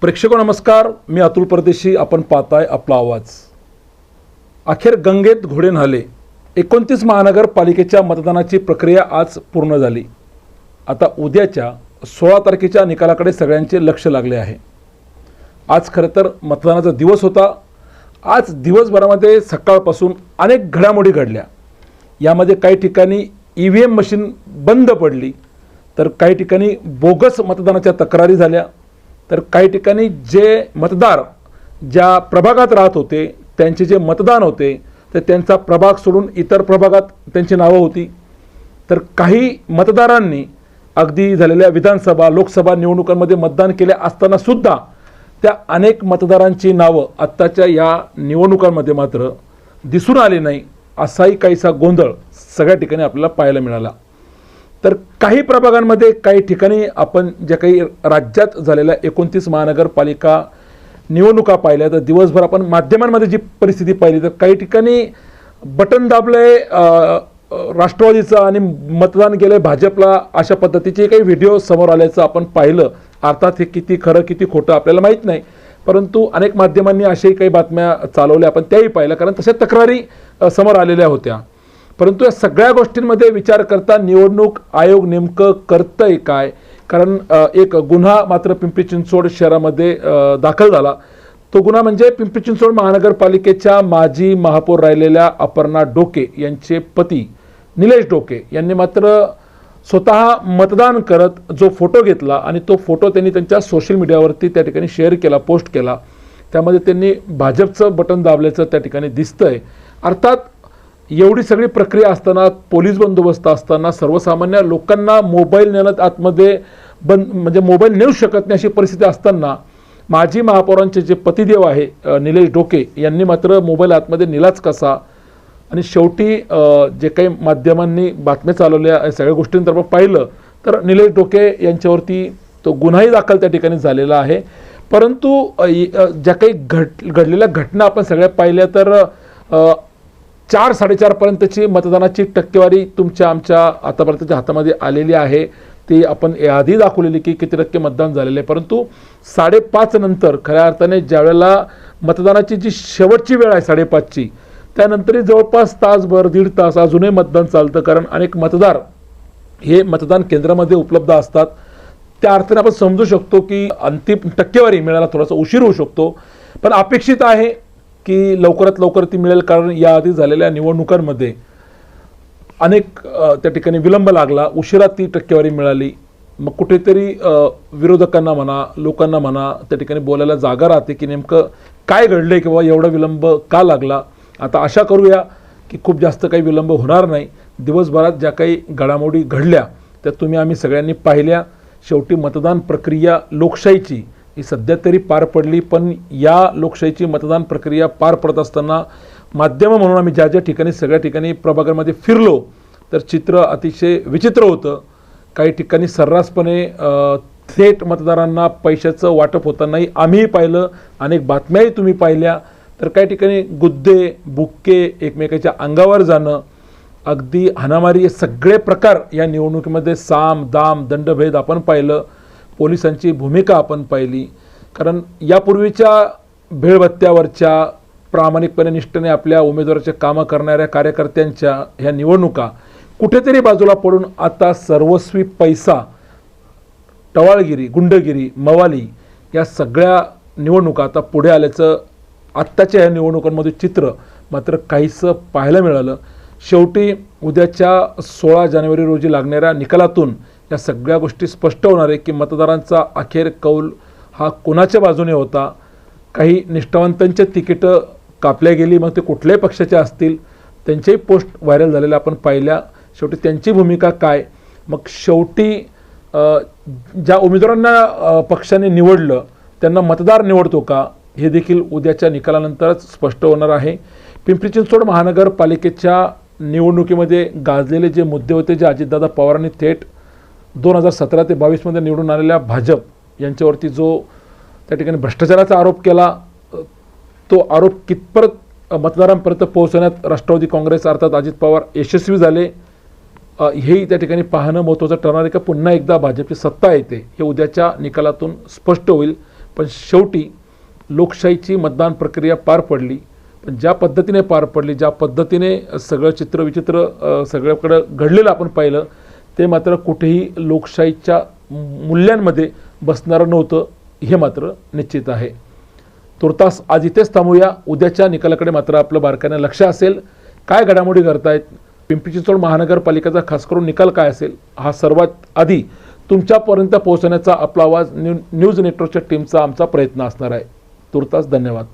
प्रेक्षक नमस्कार मी अतुल परदेशी आपण पाहताय आपला आवाज. अखेर गंगेत घोडे न्हाले. एकोणतीस महानगरपालिकेच्या मतदानाची प्रक्रिया आज पूर्ण झाली. आता उद्याच्या सोळा तारखेच्या निकालाकडे सगळ्यांचे लक्ष लागले आहे. आज खरं तर मतदानाचा दिवस होता. आज दिवसभरामध्ये सकाळपासून अनेक घडामोडी घडल्या. यामध्ये काही ठिकाणी ई व्ही एम मशीन बंद पडली तर काही ठिकाणी बोगस मतदानाच्या तक्रारी झाल्या. तर काही ठिकाणी जे मतदार ज्या प्रभागात राहत होते त्यांचे जे मतदान होते तर त्यांचा प्रभाग सोडून इतर प्रभागात त्यांची नावं होती. तर काही मतदारांनी अगदी झालेल्या विधानसभा लोकसभा निवडणुकांमध्ये मतदान केले असताना सुद्धा त्या अनेक मतदारांची नावं आत्ताच्या या निवडणुकांमध्ये मात्र दिसून आली नाही असाही काहीसा गोंधळ सगळ्या ठिकाणी आपल्याला पाहायला मिळाला. तर काही प्रभागांमध्ये काही ठिकाणी आपण ज्या काही राज्यात झालेल्या एकोणतीस महानगरपालिका निवडणुका पाहिल्या तर दिवसभर आपण माध्यमांमध्ये जी परिस्थिती पाहिली तर काही ठिकाणी बटन दाबलंय अ, राष्ट्रवादीचं आणि मतदान गेलंय भाजपला अशा पद्धतीचे काही व्हिडिओ समोर आल्याचं आपण पाहिलं. अर्थात हे किती खरं किती खोटं आपल्याला माहीत नाही. परंतु अनेक माध्यमांनी अशाही काही बातम्या चालवल्या आपण त्याही पाहिल्या कारण तशा तक्रारी समोर आलेल्या होत्या. परंतु या सगळ्या गोष्टींमध्ये विचार करता निवडणूक आयोग नेमकं करतंय काय? कारण एक गुन्हा मात्र पिंपरी चिंचवड शहरामध्ये दाखल झाला. तो गुन्हा म्हणजे पिंपरी चिंचवड महानगरपालिकेच्या माजी महापौर राहिलेल्या अपर्णा डोके यांचे पती निलेश डोके यांनी मात्र स्वतः मतदान करत जो फोटो घेतला आणि तो फोटो त्यांनी त्यांच्या सोशल मीडियावरती त्या ठिकाणी शेअर केला पोस्ट केला. त्यामध्ये त्यांनी भाजपचं बटन दाबल्याचं त्या ठिकाणी दिसतंय. अर्थात एवढी सगळी प्रक्रिया असताना पोलीस बंदोबस्त असताना सर्वसामान्य लोकांना मोबाईल नेण्यात आतमध्ये बंद म्हणजे मोबाईल नेऊ शकत नाही अशी परिस्थिती असताना माजी महापौरांचे जे पतिदेव आहे निलेश डोके यांनी मात्र मोबाईल आतमध्ये नेलाच कसा? आणि शेवटी जे काही माध्यमांनी बातम्या चालवल्या या सगळ्या गोष्टींतर्फ पाहिलं तर निलेश डोके यांच्यावरती तो गुन्हाही दाखल त्या ठिकाणी झालेला आहे. परंतु ज्या काही घट घडलेल्या घटना आपण सगळ्या पाहिल्या तर चार साडेचारपर्यंतची मतदानाची टक्केवारी तुमच्या आमच्या आतापर्यंतच्या हातामध्ये आलेली आहे. ती आपण याआधी दाखवलेली की किती टक्के मतदान झालेले आहे. परंतु साडेपाच नंतर खऱ्या अर्थाने ज्यावेळेला मतदानाची जी शेवटची वेळ आहे साडेपाचची त्यानंतरही जवळपास तासभर दीड तास अजूनही मतदान चालतं. कारण अनेक मतदार हे मतदान केंद्रामध्ये उपलब्ध असतात. त्या अर्थाने आपण समजू शकतो की अंतिम टक्केवारी मिळायला थोडासा उशीर होऊ शकतो. पण अपेक्षित आहे की लवकरात लवकर ती मिळेल कारण याआधी झालेल्या निवडणुकांमध्ये अनेक त्या ठिकाणी विलंब लागला. उशिरा ती टक्केवारी मिळाली. मग कुठेतरी विरोधकांना म्हणा लोकांना म्हणा त्या ठिकाणी बोलायला जागा राहते की नेमकं काय घडलं आहे किंवा एवढा विलंब का लागला? आता आशा करूया की खूप जास्त काही विलंब होणार नाही. दिवसभरात ज्या काही घडामोडी घडल्या त्या तुम्ही आम्ही सगळ्यांनी पाहिल्या. शेवटी मतदान प्रक्रिया लोकशाहीची. ही सध्या तरी पार पडली पण या लोकशाहीची मतदान प्रक्रिया पार पडत असताना माध्यमं म्हणून आम्ही ज्या ज्या ठिकाणी सगळ्या ठिकाणी प्रभागामध्ये फिरलो तर चित्र अतिशय विचित्र होतं. काही ठिकाणी सर्रासपणे थेट मतदारांना पैशाचं वाटप होतानाही आम्हीही पाहिलं अनेक बातम्याही तुम्ही पाहिल्या. तर काही ठिकाणी गुद्दे बुक्के एकमेकाच्या अंगावर जाणं अगदी हाणामारी हे सगळे प्रकार या निवडणुकीमध्ये साम दाम दंडभेद आपण पाहिलं. पोलिसांची भूमिका आपण पाहिली. कारण यापूर्वीच्या भेळबत्त्यावरच्या प्रामाणिकपणे निष्ठेने आपल्या उमेदवाराचे कामं करणाऱ्या कार्यकर्त्यांच्या ह्या निवडणुका कुठेतरी बाजूला पडून आता सर्वस्वी पैसा टवाळगिरी गुंडगिरी मवाली या सगळ्या निवडणुका आता पुढे आल्याचं आत्ताच्या ह्या निवडणुकांमध्ये चित्र मात्र काहीसं पाहायला मिळालं. शेवटी उद्याच्या सोळा जानेवारी रोजी लागणाऱ्या निकालातून या सगळ्या गोष्टी स्पष्ट होणार आहे की मतदारांचा अखेर कौल हा कोणाच्या बाजूने होता? काही निष्ठावंतांच्या तिकीटं कापल्या गेली मग ते कुठल्याही पक्षाचे असतील? त्यांच्याही पोस्ट व्हायरल झालेल्या आपण पाहिल्या. शेवटी त्यांची भूमिका काय? मग शेवटी ज्या उमेदवारांना पक्षाने निवडलं त्यांना मतदार निवडतो का? हे देखील उद्याच्या निकालानंतरच स्पष्ट होणार आहे. पिंपरी चिंचवड महानगरपालिकेच्या निवडणुकीमध्ये गाजलेले जे मुद्दे होते जे अजितदादा पवारांनी थेट दोन हजार सतरा ते बावीसमध्ये निवडून आलेल्या भाजप यांच्यावरती जो त्या ठिकाणी भ्रष्टाचाराचा आरोप केला तो आरोप कितपत मतदारांपर्यंत पोहोचवण्यात राष्ट्रवादी काँग्रेस अर्थात अजित पवार यशस्वी झाले हेही त्या ठिकाणी पाहणं महत्त्वाचं ठरणार आहे का? पुन्हा एकदा भाजपची सत्ता येते हे उद्याच्या निकालातून स्पष्ट होईल. पण शेवटी लोकशाहीची मतदान प्रक्रिया पार पडली. पण ज्या पद्धतीने पार पडली ज्या पद्धतीने सगळं चित्र विचित्र सगळ्याकडं घडलेलं आपण पाहिलं ते मात्र कुठेही लोकशाहीच्या मूल्यांमध्ये बसणारं नव्हतं हे मात्र निश्चित आहे. तुर्तास आज इथेच थांबूया. उद्याच्या निकालाकडे मात्र आपलं बारकाईनं लक्ष असेल. काय घडामोडी करतायत पिंपरी चिंचवड महानगरपालिकेचा खास करून निकाल काय असेल? हा सर्वात आधी तुमच्यापर्यंत पोहोचण्याचा आपला आवाज न्यू न्यूज नेटवर्कच्या टीमचा आमचा प्रयत्न असणार आहे. तुर्तास धन्यवाद.